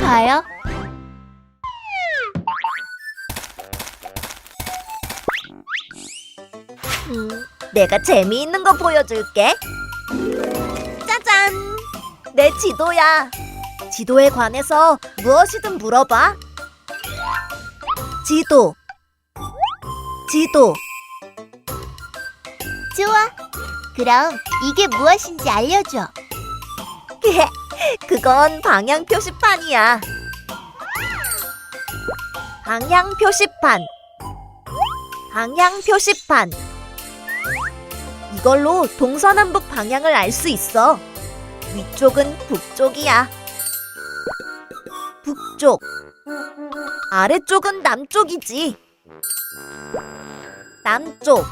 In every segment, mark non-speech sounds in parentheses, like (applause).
봐요. 음, 내가 재미있는 거 보여줄게. 짜잔! 내 지도야. 지도에 관해서 무엇이든 물어봐. 지도. 지도. 좋아. 그럼 이게 무엇인지 알려줘. (laughs) 그건 방향 표시판이야. 방향 표시판. 방향 표시판. 이걸로 동서남북 방향을 알 수 있어. 위쪽은 북쪽이야. 북쪽. 아래쪽은 남쪽이지. 남쪽.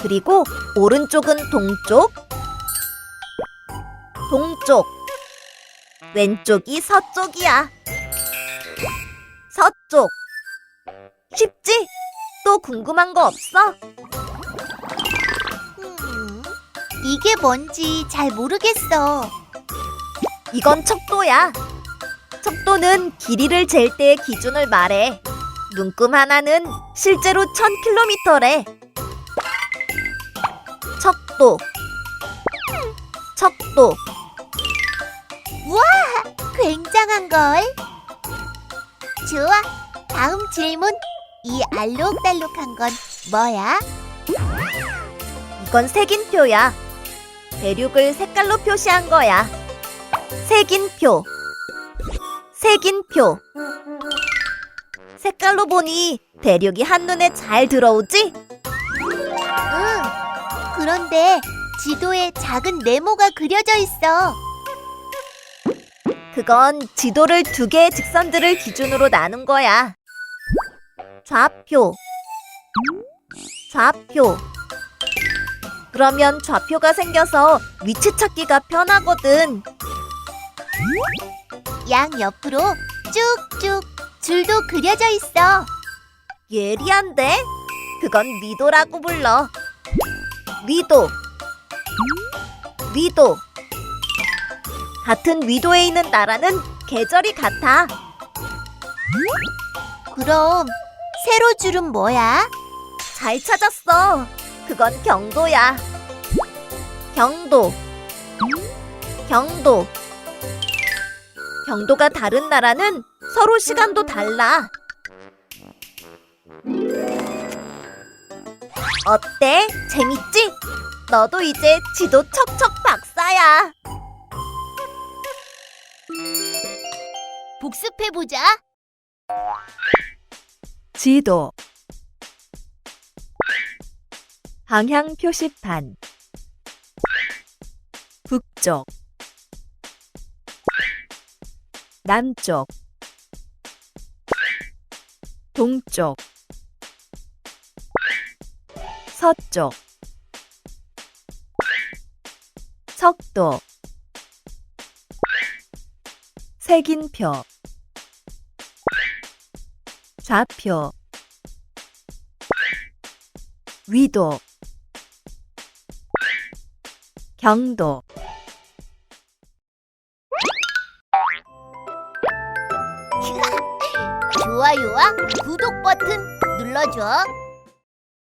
그리고 오른쪽은 동쪽. 동쪽. 왼쪽이 서쪽이야. 서쪽. 쉽지? 또 궁금한 거 없어? 음, 이게 뭔지 잘 모르겠어. 이건 척도야. 척도는 길이를 잴 때의 기준을 말해. 눈금 하나는 실제로 1000km래. 척도. 척도. 걸. 좋아. 다음 질문. 이 알록달록한 건 뭐야? 이건 색인표야. 대륙을 색깔로 표시한 거야. 색인표. 색인표. 색깔로 보니 대륙이 한눈에 잘 들어오지? 응. 그런데 지도에 작은 네모가 그려져 있어. 그건 지도를 두 개의 직선들을 기준으로 나눈 거야. 좌표. 좌표. 그러면 좌표가 생겨서 위치 찾기가 편하거든. 양 옆으로 쭉쭉 줄도 그려져 있어. 예리한데? 그건 미도라고 불러. 위도. 위도. 같은 위도에 있는 나라는 계절이 같아. 그럼 세로 줄은 뭐야? 잘 찾았어. 그건 경도야. 경도. 경도. 경도가 다른 나라는 서로 시간도 달라. 어때? 재밌지? 너도 이제 지도 척척 박사야. 복습해 보자. 지도. 방향 표시판. 북쪽. 남쪽. 동쪽. 서쪽. 척도. 색인표 좌표. 위도. 경도. (laughs) 좋아요와 구독 버튼 눌러줘.